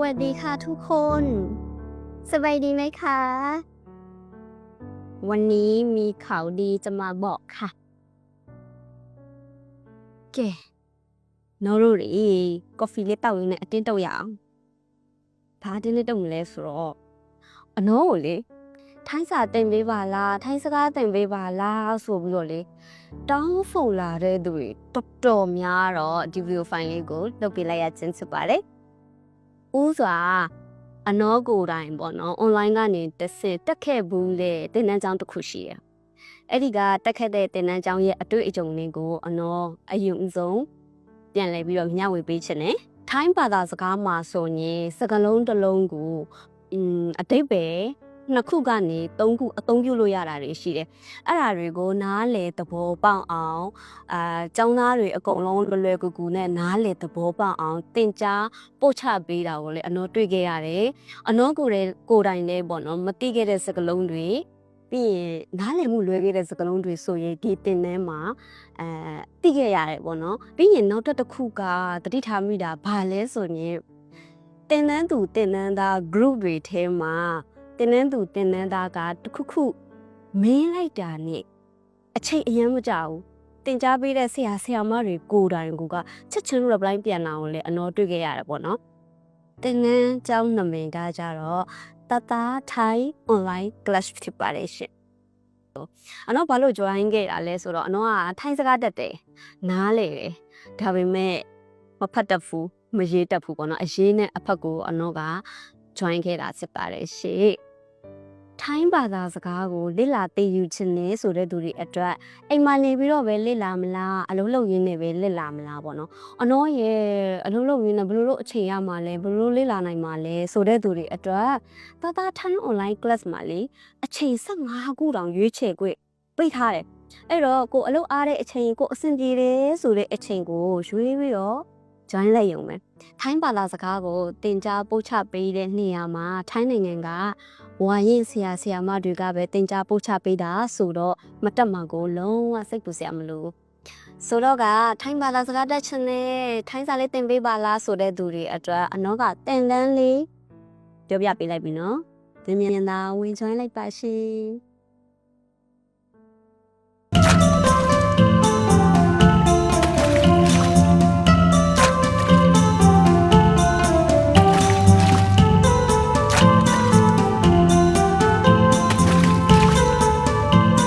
วัสดีค่ะทุกคน สบายดีไหมคะ วันนี้มีข่าวดีจะมาบอกค่ะကဲနော်တို့တွေကော်ဖီလေးတောက်ရင်းနဲ့အတင်းတုပ်ရအောင်ဘာအတင်းလေးတုပ်မလဲဆိုတော့အနောကိုလေထိုင်းစာတင်ပေးပါလားထိုင်းစကားတင်ပေးပါလားဆိုပြီးတော့လေတောင်းဖုန်လာတဲ့သူတွေတော်တော်များတော့ဒီဗီဒီယိုဖိုင်လေးကိုလုပ်ပေးလိုက်ရခြင်းဖြစ်ပါတယ် ဦးစွာအနောကိုယ်တိုင်ပေါ့နော်အွန်လိုင်းကနေတစ်ဆင့်တက်ခဲ့ဘူးလေတင်နန်းကျောင်းတစ်ခုရှိရယ်အဲ့ဒီကတက်ခဲ့တဲ့တင်နန်းကျောင်းရဲ့အတွေ့အကြုံလေးကိုအနောအယုံဆုံးပြန်လဲပြီးတော့ညဝေပေးချင်တယ်ထိုင်းဘာသာစကားမှာဆိုရင်စကားလုံးတစ်လုံးကိုအင်းအတိတ်ပဲ နှစ်ခုကနေသုံးခုအသုံးပြုလို့ရတာတွေရှိတယ်အဲ့ဒါတွေကိုနားလေသဘောပေါက်အောင်အာចောင်းသားတွေအကုန်လုံးလွယ်လွယ်ကူကူနဲ့နားလေသဘောပေါက်အောင်သင်ကြားပို့ချပေးတာကိုလည်းအနောတွေ့ခဲ့ရတယ်အနောကိုယ်လည်းကိုယ်တိုင်လည်းပေါ့နော်မသိခဲ့တဲ့စကားလုံးတွေပြီးရင်နားလည်မှုလွယ်ခဲ့တဲ့စကားလုံးတွေဆိုရင်ဒီတင်ထဲမှာအဲသိခဲ့ရတယ်ပေါ့နော်ပြီးရင်နောက်တစ်တစ်ခုကတတိထားမိတာဘာလဲဆိုရင်တင်နန်းသူတင်နန်းသား group တွေထဲမှာ တင်နန်းသူတင်နန်းသားကတစ်ခုခုမင်းလိုက်တာနဲ့အချိန်အရင်မကြဘူးတင် जा ပေးတဲ့ဆရာဆရာမတွေကိုယ်တိုင်ကချက်ချင်း reply ပြန်လာအောင်လဲအနော်တွေ့ခဲ့ရတယ်ပေါ့နော်တင်နန်းကျောင်းနာမည်ကကြတော့တတာထိုင် online class ဖြစ်ပါတယ်ရှင်အနော်ဘာလို့ join ခဲ့တာလဲဆိုတော့အနော်ကထိုင်းစကားတက်တယ်နားလေတယ်ဒါပေမဲ့မဖတ်တတ်ဘူးမရေးတတ်ဘူးပေါ့နော်အရေးနဲ့အဖတ်ကိုအနော်က join ခဲ့တာဖြစ်ပါတယ်ရှေ့ ထိုင်းဘာသာစကားကိုလေ့လာသိယူခြင်းနဲ့ဆိုတဲ့သူတွေအတွက်အိမ်မှာနေပြီးတော့ပဲလေ့လာမလားအလုံးလုံးရင်းနဲ့ပဲလေ့လာမလားပေါ့နော်အနော်ရဲ့အလုံးလုံးရင်းနဲ့ဘယ်လိုလုပ်အချိန်ရမှာလဲဘယ်လိုလေ့လာနိုင်မှာလဲဆိုတဲ့သူတွေအတွက်တသားထိုင်း online class မှာလေအချိန်15ခုတောင်ရွေးချယ်ခွင့်ပိတ်ထားတယ်အဲ့တော့ကိုအလုပ်အားတဲ့အချိန်ကိုအဆင်ပြေတယ်ဆိုတဲ့အချိန်ကိုရွေးပြီးတော့ join လိုက်ရုံပဲထိုင်းဘာသာစကားကိုသင်ကြားပို့ချပေးတဲ့နေရာမှာထိုင်းနိုင်ငံကဝါရင်ဆရာဆရာမတွေကပဲသင်ကြားပို့ချပေးတာဆိုတော့မတက်မှာကိုလုံးဝစိတ်ပူစရာမလိုဘူးဆိုတော့ကထိုင်းဘာသာစကားတက်ချင်တဲ့ထိုင်းစာလေးသင်ပေးပါလားဆိုတဲ့သူတွေအတွက်အနောကသင်တန်းလေးပြောပြပေးလိုက်ပြီနော်သင်မြင်သာဝင် join လိုက်ပါရှင်